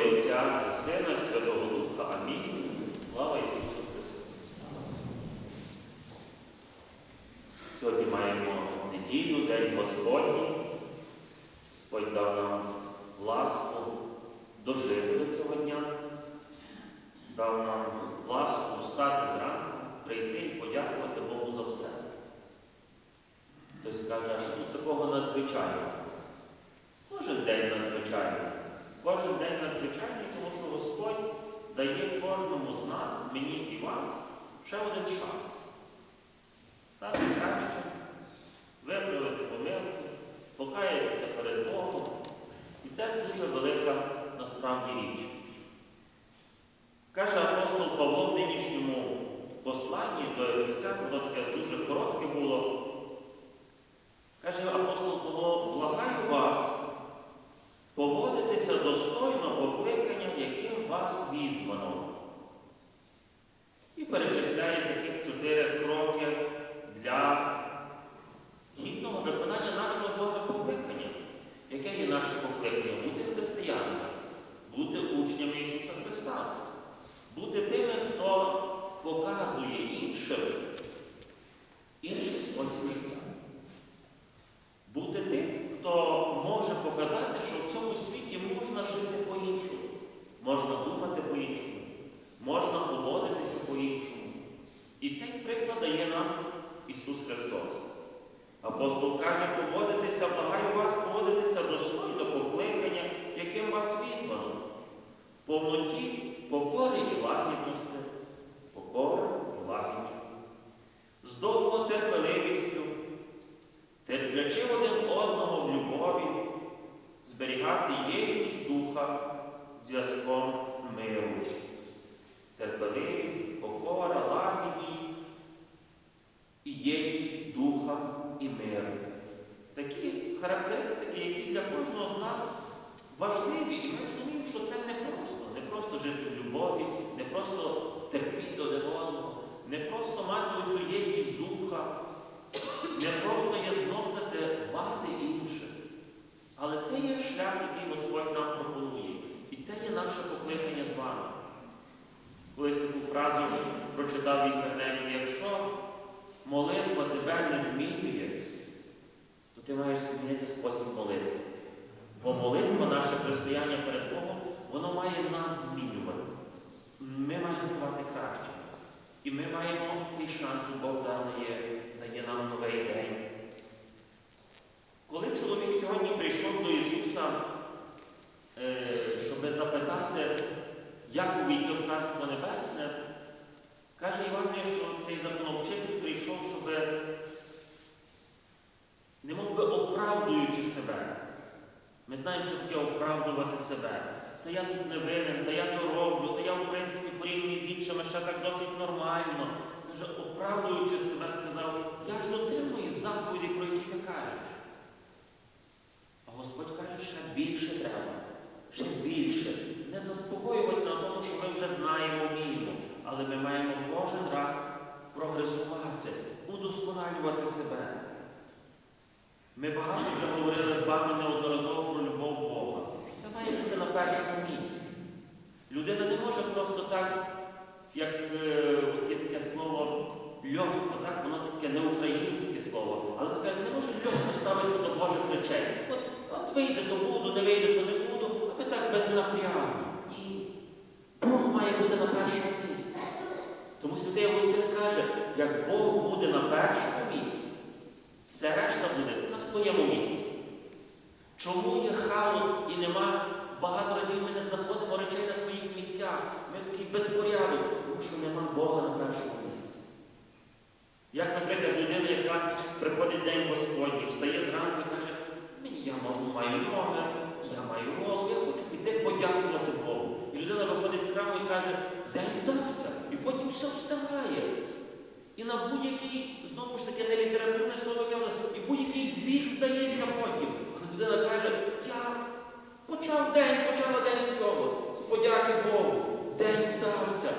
Отця і Сина, Святого Духа. Амінь. Слава Ісусу Христу. Сьогодні маємо неділю, День Господній. Господь дав нам ласку дожити до цього дня, дав нам ласку встати зранку, прийти і подякувати Богу за все. Хтось каже, що такого надзвичайного? Кожен день надзвичайний. Кожен день надзвичайний, тому що Господь дає кожному з нас, мені і вам, ще один шанс. Більше треба, ще більше. Не заспокоюватися на тому, що ми вже знаємо, вміємо, але ми маємо кожен раз прогресувати, удосконалювати себе. Ми багато вже говорили з вами неодноразово про любов Бога. Це має бути на першому місці. Людина не може просто так, як е, є таке слово легко, так? воно таке не українське слово, але таке не може легко ставитися до Божих речей. От, от вийде, то буду, не вийде, то не буду, а ми так без напрягу. Ні. Бог має бути на першому місці. Тому Святий Августин каже, як Бог буде на першому місці, все решта буде на своєму місці. Чому є хаос і нема, багато разів ми не знаходимо речей на своїх місцях. Ми такий безпорядок, тому що нема Бога на першому місці. Як, наприклад, людина, яка приходить День Господній, встає зранку я можу маю ноги, я маю голову, я хочу піти подякувати Богу. І людина виходить з храму і каже, день вдався, і потім все встигає. І на будь-який, знову ж таки, не літературне слово, і будь-який двіж вдається потім. А людина каже, я почав день, почала день з цього, з подяки Богу. День вдався.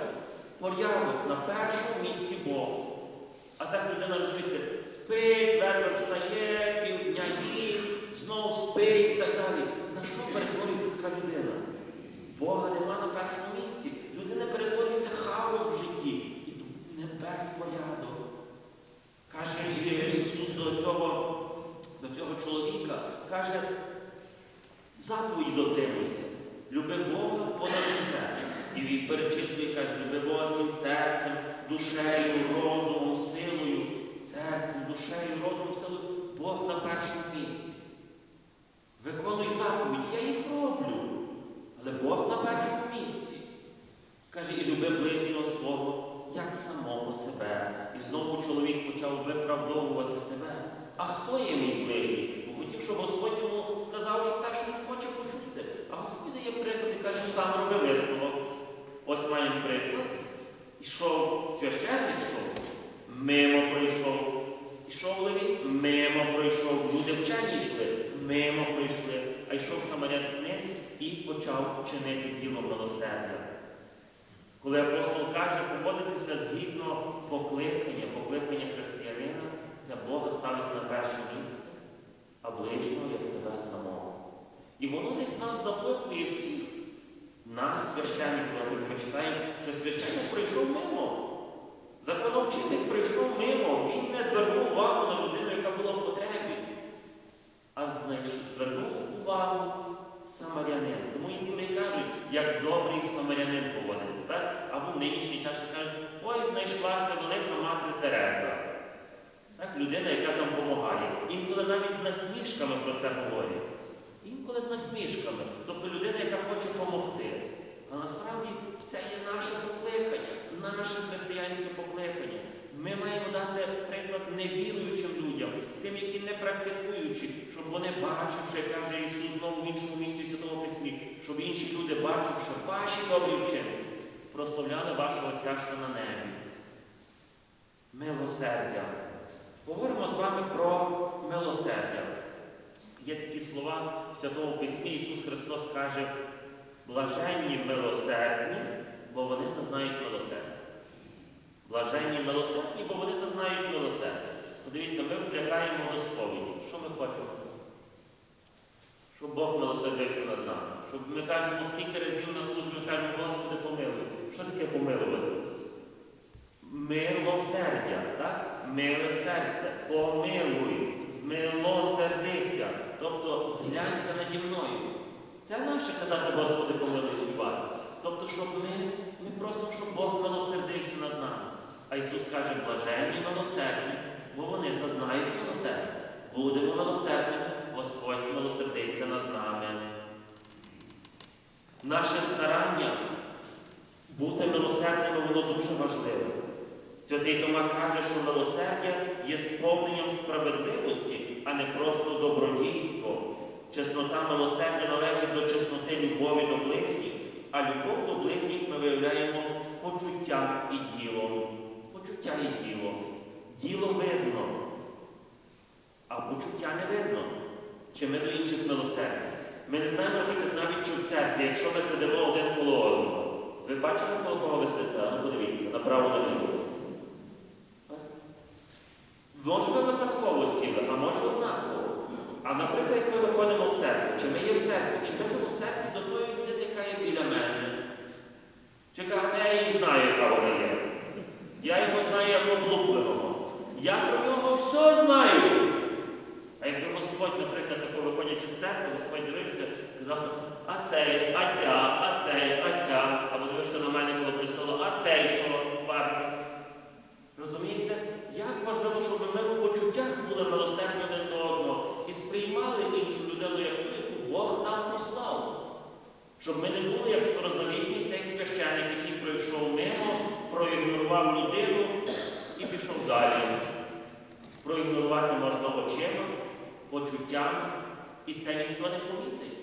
Порядок на першому місці Бог. А так людина, розумієте, спить, вечором встає, знов спить і так далі. На що перетворюється така людина? Бога нема на першому місці. Знову чоловік почав виправдовувати себе. А хто є мій ближній? Бо хотів, щоб Господь йому сказав, що так, що він хоче почути. А Господь дає приклад і каже, сам роби висновок. Ось маємо приклад. Ішов священник, йшов, мимо пройшов. Ішов леві, мимо пройшов. Люди вчені йшли, мимо пройшли. А йшов самарянин і почав чинити діло милосердя. Коли апостол каже поводитися згідно покликання, покликання християнина, це Бога ставити на перше місце, а ближнього як себе самого. І воно десь нас заплохує всіх. Нас, священників, ми читаємо, що священник прийшов мимо. Законовчитель прийшов мимо, він не звернув увагу на людину, яка була в потребі, а знайшов, звернув увагу самарянин. Тому інколи кажуть, як добрий самарянин поводиться. Так? Або в нинішній час ще кажуть, ой, знайшлася велика мати Тереза. Так, людина, яка нам допомагає. Інколи навіть з насмішками про це говорять. Інколи з насмішками. Тобто людина, яка хоче допомогти. А насправді це є наше покликання, наше християнське покликання. Ми маємо дати приклад невіруючим людям, тим, які не практикуючи, щоб вони бачивши, каже Ісус знову в іншому місці Святого Письмі, щоб інші люди, бачивши ваші добрі вчинки, прославляли вашого Отця, що на небі. Милосердя. Говоримо з вами про милосердя. Є такі слова в Святому Письмі, Ісус Христос каже, блаженні милосердні, бо вони зазнають милосердя. Блаженні милосердні, бо вони зазнають милосердя. Подивіться, ми вклягаємо до сповіді. Що ми хочемо? Щоб Бог милосердився над нами. Щоб ми кажемо, скільки разів на службі кажемо, Господи, помилуй. Що таке помилувати? Милосердя, так? Миле серце, помилуй, змилосердися, тобто зглянься наді мною. Це наше казати, Господи, помилуй співати. Тобто, щоб ми, ми просимо, щоб Бог милосердився над нами. А Ісус каже, блаженні милосердні, бо вони зазнають милосердя. Будемо милосердними, Господь милосердиться над нами. Наше старання бути милосердними, воно дуже важливе. Святий Тома каже, що милосердя є сповненням справедливості, а не просто добродійство. Чеснота милосердя належить до чесноти любові до ближніх, а любов до ближніх ми виявляємо почуття і ділом. Почуття і діло. Діло видно, а почуття не видно. Чи ми до інших милосердя. Ми не знаємо, наприклад, навіть чи в церкві, якщо ми сидимо один коло одного. Ви бачили, коло кого ви сидите? Ну подивіться, направо наліво. Може, ми випадково сіли, а може однаково. А наприклад, як ми виходимо з церкви, чи ми є в церкві, чи ми милосердні до тої людини, яка є біля мене. Чи кажете, я її знаю, яка вона є. Я його знаю як облупленого. Я про нього все знаю. А якби Господь, наприклад, тако виходячи з церкви, Господь дивився, казав, а цей, а ця, а цей, а ця, або дивився на мене коло престолу, а цей що варто. Розумієте? Як важливо, щоб ми в почуттях були милосердні один до одного і сприймали іншу людину, як ту, яку Бог нам послав. Щоб ми не були як скорозавітний цей священник, який пройшов мимо, проігнорував людину і пішов далі. Проігнорувати можна очима, почуттями, і це ніхто не помітить.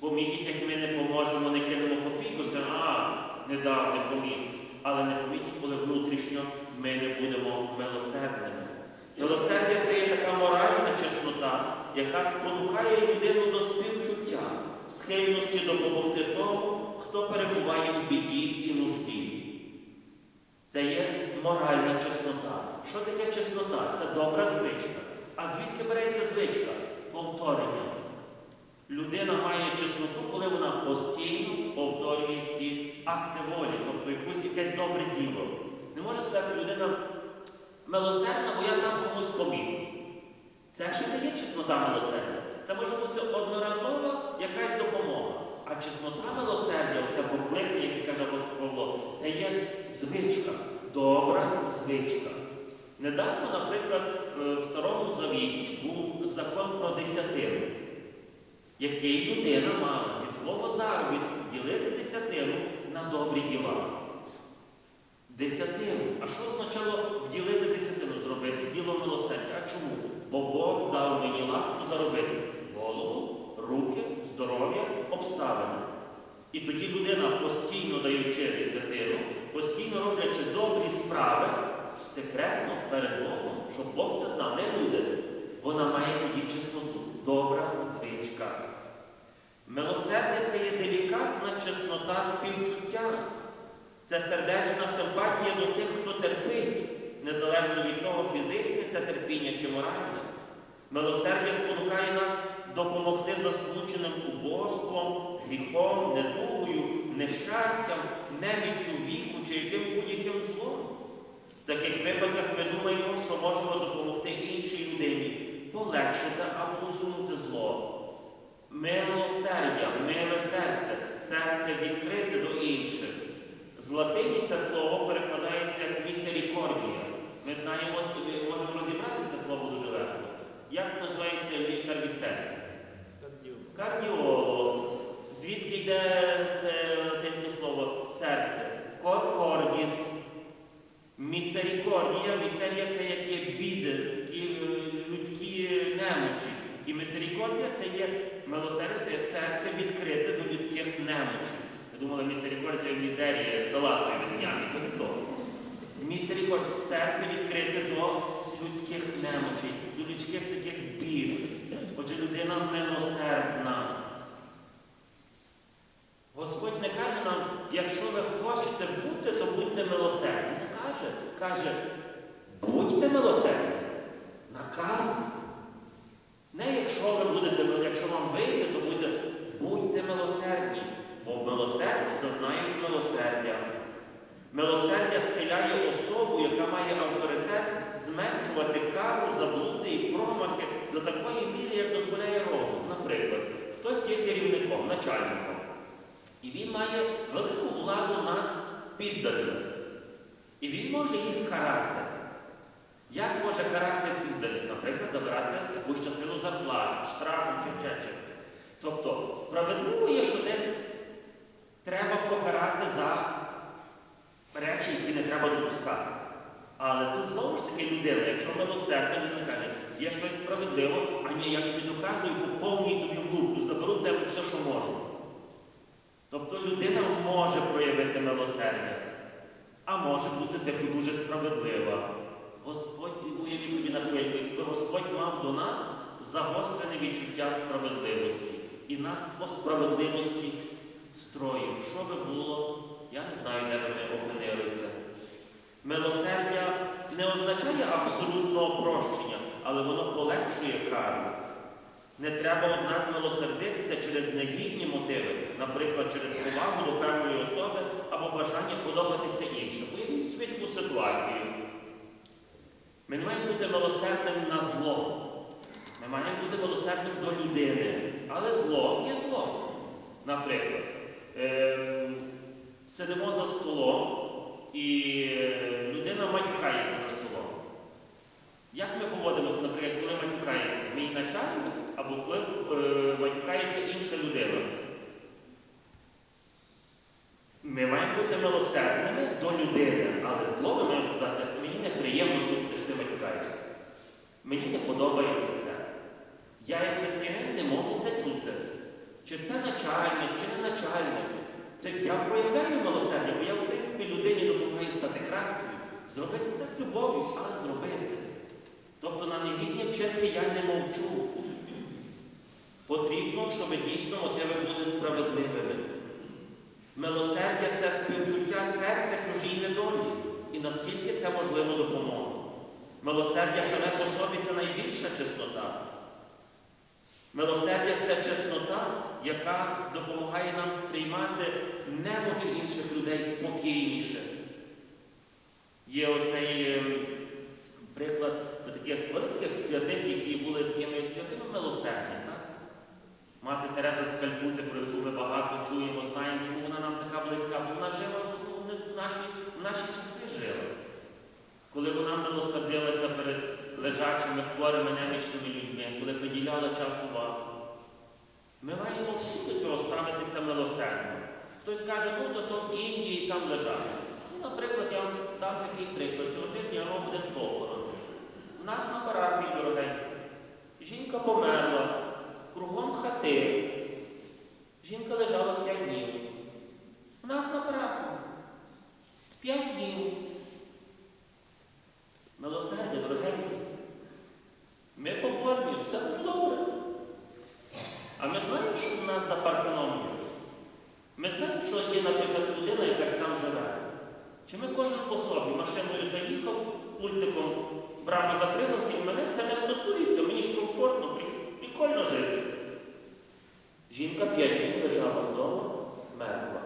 Помітять, як ми не поможемо, не кинемо копійку, скажемо, а, не дав, не помітив. Але не помітять, коли внутрішньо ми не будемо милосердними. Милосердя це є така моральна чеснота, яка спонукає людину до співчуття, схильності допомогти тому, хто перебуває в біді і нужді. Це є моральна чеснота. Що таке чеснота? Це добра звичка. А звідки береться звичка? Повторення. Людина має чесноту, коли вона постійно повторює ці акти волі, тобто якусь, якесь добре діло. Не може сказати людина милосердна, бо я там комусь поміг. Це ще не є чеснота милосердя. Це може бути одноразова якась допомога. А чеснота милосердя, оце покликання, яке каже апостол Павло, це є звичка, добра звичка. Недавно, наприклад, е, в Старому Завіті був закон про десятину, який людина мала зі свого заробітку ділити десятину на добрі діла. Десятину. А що означало вділити десятину? Зробити діло милосердя. А чому? Бо Бог дав мені ласку заробити голову, руки, здоров'я, обставини. І тоді людина, постійно даючи десятину, постійно роблячи добрі справи, секретно перед Богом, щоб Бог це знав, не люди. Вона має тоді чесноту. Милосердя це є делікатна чеснота співчуття. Це сердечна симпатія до тих, хто терпить, незалежно від того, фізичне це терпіння чи моральне. Милосердя спонукає нас допомогти засмученим убожством, гріхом, недугою, нещастям, неміччю віку чи яким будь-яким злом. В таких випадках ми думаємо, що можемо допомогти іншій людині, полегшити або усунути зло. Милосердя, миле серце, серце відкрите до інших. З латині це слово перекладається як місерікордія. Ми знаємо, ми можемо розібрати це слово дуже легко. Як називається лікар від серця? Кардіолог. Звідки йде е, латинське слово серце? Коркордіс. Місерікордія. Місерія це як є біди, такі е, людські немочі. І місерікордія це є милосердя, це серце відкрите до людських немочей. Ви думали, місерікордія мізерія, салатної весняний, то не то. Місерікордія серце відкрите до людських немочей, до людських таких бід. Отже, людина милосердна. Господь не каже нам, якщо ви хочете бути, то будьте милосердні. Каже. Каже, будьте милосердні. Наказ. Не якщо ви будете, якщо вам вийде, то будьте, будьте милосердні, бо милосердні зазнають милосердя. Милосердя схиляє особу, яка має авторитет, зменшувати кару, заблуди і промахи до такої міри, як дозволяє розум. Наприклад, хтось є керівником, начальником, і він має велику владу над підданими. І він може їх карати. Як може карати підданих? Наприклад, забирати якусь частину зарплати, штрафу чи ще чим. Тобто, справедливо є, що десь треба покарати за речі, які не треба допускати. Але тут знову ж таки людина, якщо милосердна, людина каже, є щось справедливо, а ні, я тобі докажу і по повній тобі в заберу в тебе все, що можу. Тобто людина може проявити милосердя, а може бути типу дуже справедлива. Господь, уявіть собі на хвильку, якби Господь мав до нас загострене відчуття справедливості і нас по справедливості строїв. Що би було, я не знаю, де би ми опинилися. Милосердя не означає абсолютного прощення, але воно полегшує кару. Не треба, однак, милосердитися через негідні мотиви, наприклад, через повагу до певної особи або бажання подобатися іншим. Уявіть собі таку ситуацію. Ми не маємо бути милосердним на зло. Ми маємо бути милосердним до людини. Але зло є зло. Наприклад, ем, сидимо за столом і е, людина матюкається за столом. Як ми поводимося, наприклад, коли матюкається мій начальник або коли е, матюкається інша людина? Ми маємо бути милосердними до людини, але зло ми маємо сказати, мені неприємно слухати, що ти матюкаєшся. Мені не подобається це. Я, як християнин, не можу це чути. Чи це начальник, чи не начальник. Це я проявляю милосердя, бо я, в принципі, людині допомагаю стати кращою. Зробити це з любов'ю, але зробити. Тобто на негідні вчинки я не мовчу. Потрібно, щоб дійсно мотиви були справедливими. Милосердя це співчуття серця чужій недолі. І наскільки це можливо допомога. Милосердя саме по собі це найбільша чеснота. Милосердя це чеснота, яка допомагає нам сприймати немочі інших людей спокійніше. Є оцей ем, приклад таких великих святих, які були такими святими милосердні. Так? Мати Тереза з Кальбути, про яку ми багато чуємо, знаємо, чому вона нам така близька, бо вона жила ну, не в, наші, в наші часи жила. Коли вона милосердилася приділяла час увагу. Ми маємо всі до цього ставитися милосердно. Хтось каже, ну то то в Індії там лежать. Ну, наприклад, я вам дам такий приклад. Цього тижня вам буде похорон. У нас на парафії, дорогенькі, жінка померла, кругом хати. Жінка лежала п'ять днів. У нас на парафії. П'ять днів. Милосердя, дорогенькі. Ми побожні, все дуже добре. А ми знаємо, що в нас за парканом є. Ми знаємо, що є, наприклад, людина, якась там живе. Чи ми кожен по собі машиною заїхав, пультиком брама закрилася, і мене це не стосується, мені ж комфортно, прик- прикольно жити. Жінка п'ять днів лежала вдома, мертва.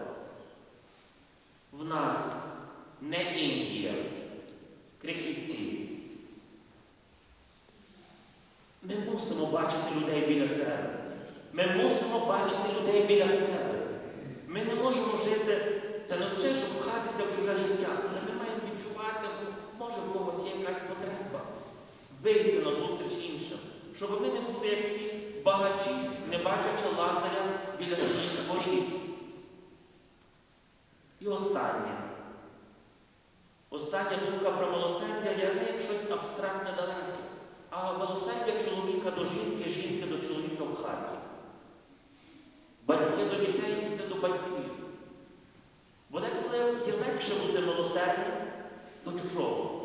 В нас не Індія, крихівці. Ми мусимо бачити людей біля себе. Ми мусимо бачити людей біля себе. Ми не можемо жити, це не означає, щоб пхатися в чуже життя, але ми маємо відчувати, може в когось є якась потреба. Вийти на зустріч іншим, щоб ми не були як ці багачі, не бачачи лазаря біля своїх воріт. І останнє. Остання думка про милосердя я не як щось абстрактне далеке, а милосердя чоловіка до жінки, жінки до чоловіка в хаті. Батьки до дітей, діти до батьків. Бо деколи є легше бути милосердним до чужого.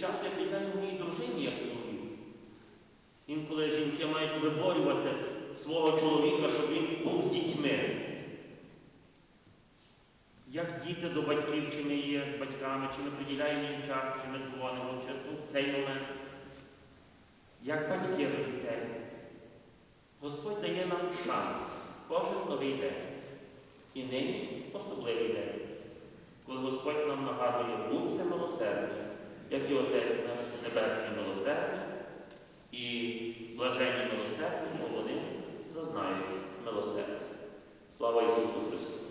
Часто я віддаю моїй дружині як чоловік. Інколи жінки мають виборювати свого чоловіка, щоб він був з дітьми. Як діти до батьків, чи ми є з батьками, чи ми приділяємо їм час, чи ми дзвонимо, чи в цей момент. Як батьки до дітей, Господь дає нам шанс кожен новий день. І нині особливий день, коли Господь нам нагадує, будьте милосердні як і Отець наш Небесний милосердний, і блаженні бо вони зазнають милосердя. Слава Ісусу Христу!